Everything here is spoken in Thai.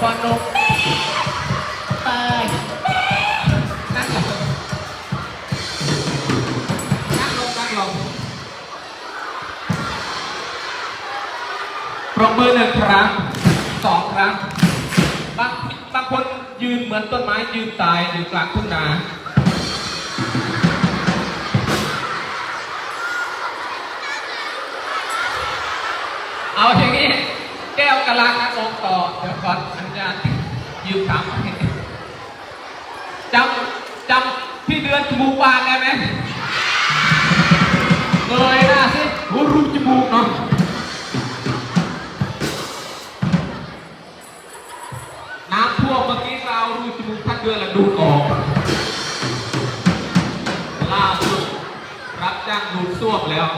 พอนกตายนั่งลงนั่งลงนั่งลงปรบมือหนึ่งครั้งสองครั้งบางบางคนยืนเหมือนต้นไม้ยืนตายอยู่กลางทุ่งนาเอาอย่างนี้แก้วกะลาครับองต่อ อนสัญญาณยืมตังค์จำจำที่เดือนจมูกบานได้ไหมเงยหน้าสิรูปจมูกเนาะน้ำท่วมเมื่อกี้เรารูจมูกทักเดือนละดูดออกล่าสุดรับจ้างดูดซ่วมแล้ว